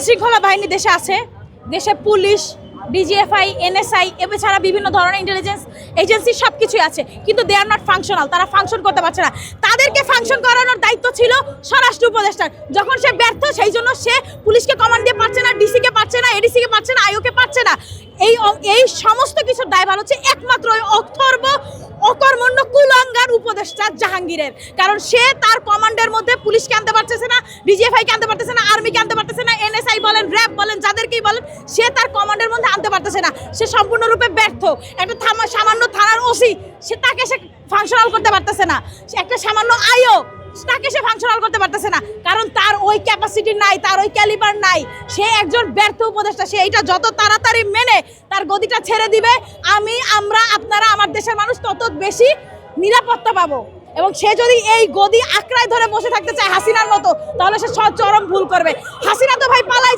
আইন শৃঙ্খলা বাহিনী দেশে আছে। দেশে পুলিশ, ডিজিএফআই, এনএসআই এছাড়া বিভিন্ন ধরনের ইন্টেলিজেন্স এজেন্সি সব কিছুই আছে। কিন্তু দে আর নট ফাংশনাল তারা ফাংশন করতে পারছে না। তাদেরকে ফাংশন করানোর দায়িত্ব ছিল স্বরাষ্ট্র উপদেষ্টার। যখন সে ব্যর্থ, সেই জন্য সে পুলিশকে কমান্ড দিয়ে পারছে না ডিসিকে পারছে না এডিসিকে পারছে না আইওকে পারছে না। এই এই সমস্ত কিছুর দায়ভার হচ্ছে একমাত্র ওই অথর্ব অকর্মণ্য কুলঙ্গার উপদেষ্টা জাহাঙ্গীরের। কারণ সে তার কমান্ডের মধ্যে পুলিশকে আনতে পারতেছে না ডিজিএফআইকে আনতে পারতেছে না আর্মিকে আনতে পারতেছে না এনএসআই বলেন র্যাব বলেন, যাদেরকেই বলেন, সে তার কমান্ডের মধ্যে আনতে পারতেছে না। সে সম্পূর্ণরূপে ব্যর্থ। একটা থামা সামান্য থানার ওসি, সে তাকে সে ফাংশনাল করতে পারতেছে না। একটা সামান্য আইও, তাকে সে ফাংশনাল করতে পারতেছে না। কারণ তার ওই ক্যাপাসিটি নাই, তার ওই ক্যালিবার নাই। সে একজন ব্যর্থ উপদেষ্টা, সে এইটা যত তাড়াতাড়ি মেনে তার গদিটা ছেড়ে দিবে, আমি, আমরা, আপনারা, আমার দেশের মানুষ তত বেশি নিরাপত্তা পাবো। এবং সে যদি এই গদি আঁকড়ায় ধরে বসে থাকতে চায় হাসিনার মতো, তাহলে সে স- চরম ভুল করবে। হাসিনা তো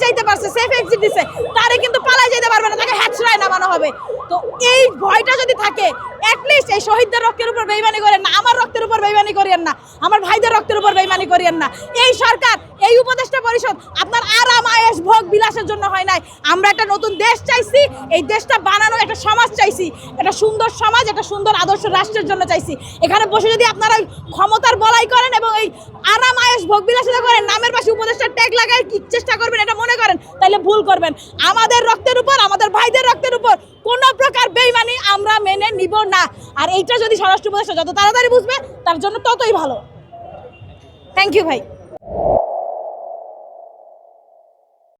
যাইতে পারছে সেফ এক্সিট দিছে তারে কিন্তু পালাই যাইতে পারবে না, তাকে হ্যাচড়ায় নামানো হবে। তো এই ভয়টা যদি থাকে অ্যাটলিস্ট এই শহীদদের রক্তের উপর বেইমানি করেন না, আমার রক্তের উপর বেইমানি করিয়েন না, আমার ভাইদের রক্তের উপর বেইমানি করিয়েন না। এই সরকার, এই উপদেষ্টা পরিষদ, আপনার আরাম আয়েস ভোগ বিলাসের জন্য হয় নাই। আমরা একটা নতুন দেশ চাইছি, এই দেশটা বানানো একটা সমাজ চাইছি, একটা সুন্দর সমাজ, একটা সুন্দর আদর্শ রাষ্ট্রের জন্য চাইছি। এখানে বসে যদি আপনারা ক্ষমতার বলাই করেন এবং এই আরাম আয়েস ভোগ বিলাসিতা করেন, নামের পাশে উপদেষ্টার ট্যাগ লাগায় কি চেষ্টা করবেন এটা মনে করেন তাহলে ভুল করবেন। আমাদের রক্তের উপর, আমাদের ভাইদের রক্তের উপর কোনো প্রকার বেইমানি আমরা মেনে নিব না। আর এইটা যদি স্বরাষ্ট্র উপদেষ্টা যত তাড়াতাড়ি বুঝবে, তার জন্য ততই ভালো। থ্যাংক ইউ ভাই।